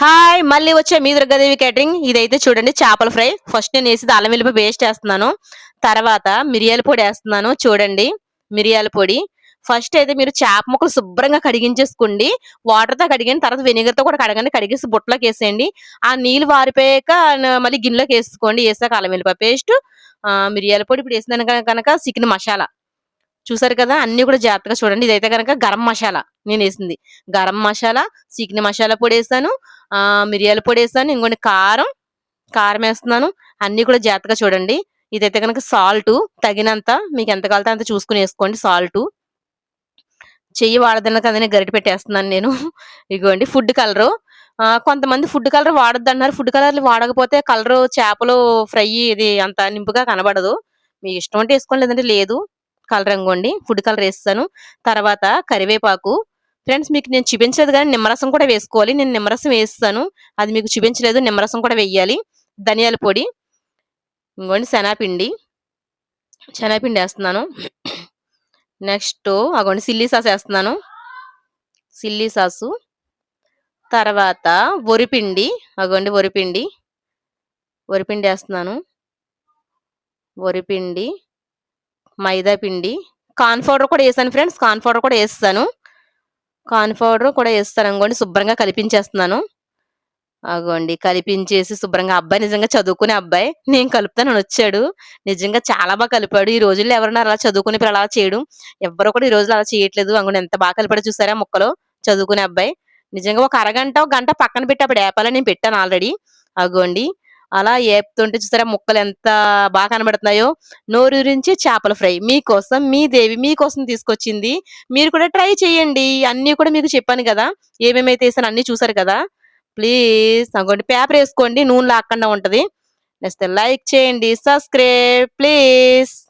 Hi మళ్ళీ వచ్చే మీ Durgadevi catering ఇదైతే చూడండి చేపల ఫ్రై. ఫస్ట్ నేను వేసేది అల్లం వెల్లిపి పేస్ట్ వేస్తున్నాను తర్వాత మిరియాల పొడి వేస్తున్నాను చూడండి. మిరియాల పొడి. ఫస్ట్ అయితే మీరు చేప ముక్కలు శుభ్రంగా కడిగించేసుకోండి. వాటర్తో కడిగిన కడిగండి తర్వాత వెనిగర్తో కూడా కడగండి. కడిగేసి బుట్టలోకి వేసేయండి. ఆ నీళ్ళు వారిపోయాక మళ్ళీ గిన్నెలోకి వేసుకోండి. వేసాక అల్లం వెల్లిపాయ పేస్ట్ మిరియాల పొడి. ఇప్పుడు వేసిన కనుక చికెన్ మసాలా. చూసారు కదా? అన్ని కూడా జాగ్రత్తగా చూడండి. ఇదైతే కనుక గరం మసాలా నేను వేసింది. గరం మసాలా చికెన్ మసాలా పొడి వేసాను ఆ మిరియాల పొడి వేసాను ఇంకొన్ని కారం కారం వేస్తున్నాను. అన్ని కూడా జాగ్రత్తగా చూడండి. ఇదైతే కనుక సాల్ట్ తగినంత మీకు ఎంత కావాలంటే అంత చూసుకుని వేసుకోండి సాల్ట్ చెయ్యి వాడదన్న కదని గరిట పెట్టేస్తున్నాను నేను. ఇగోండి ఫుడ్ కలరు కొంతమంది ఫుడ్ కలర్ వాడొద్దు అన్నారు ఫుడ్ కలర్ వాడకపోతే కలర్ చేపలు ఫ్రై ఇది అంత నింపుగా కనబడదు. మీ ఇష్టం అంటే వేసుకోండి లేదంటే లేదు. కలర్ ఇంకోండి ఫుడ్ కలర్ వేస్తాను. తర్వాత కరివేపాకు. ఫ్రెండ్స్ మీకు నేను చూపించలేదు కానీ నిమ్మరసం కూడా వేసుకోవాలి. నేను నిమ్మరసం వేస్తాను. అది మీకు చూపించలేదు. నిమ్మరసం కూడా వేయాలి. ధనియాల పొడి. ఇంకోండి శనగపిండి. శనగపిండి వేస్తున్నాను. నెక్స్ట్ అగోండి సిల్లీ సాస్ వేస్తున్నాను. Chilli sauce. తర్వాత వరిపిండి. అగోండి వరిపిండి. వరిపిండి వేస్తున్నాను. వరిపిండి. మైదా పిండి. కార్న్ పౌడర్ కూడా వేసాను ఫ్రెండ్స్. కార్న్ పౌడర్ కూడా వేస్తాను. కార్న్ పౌడర్ కూడా వేస్తాను. అనుకోండి శుభ్రంగా కలిపించేస్తున్నాను. అగోండి. కలిపించేసి శుభ్రంగా అబ్బాయి నిజంగా చదువుకునే అబ్బాయి. నేను కలుపుతాను. వచ్చాడు. నిజంగా చాలా బాగా కలిపాడు. ఈ రోజుల్లో ఎవరన్నా అలా చదువుకునే పిల్లలు అలా చేయడం. ఎవరు కూడా ఈ రోజులు అలా చేయట్లేదు. అనుకోండి ఎంత బాగా కలిపాడు చూసారా ముక్కలో? చదువుకునే అబ్బాయి. నిజంగా ఒక అరగంట ఒక గంట పక్కన పెట్టి అప్పుడు ఏపాలని నేను పెట్టాను ఆల్రెడీ. అగోండి. అలా ఏపుతుంటే చూసారా ముక్కలు ఎంత బాగా కనబడుతున్నాయో? నోరూరించి చేపల ఫ్రై. మీకోసం మీ దేవి మీకోసం తీసుకొచ్చింది. మీరు కూడా ట్రై చేయండి. అన్నీ కూడా మీకు చెప్పాను కదా. ఏమేమైతే వేసాను అన్ని చూసారు కదా. ప్లీజ్ అనుకోండి పేపర్ వేసుకోండి. నూనె లాక్కుండా ఉంటది. నెక్స్ట్ లైక్ చేయండి. సబ్స్క్రైబ్. ప్లీజ్.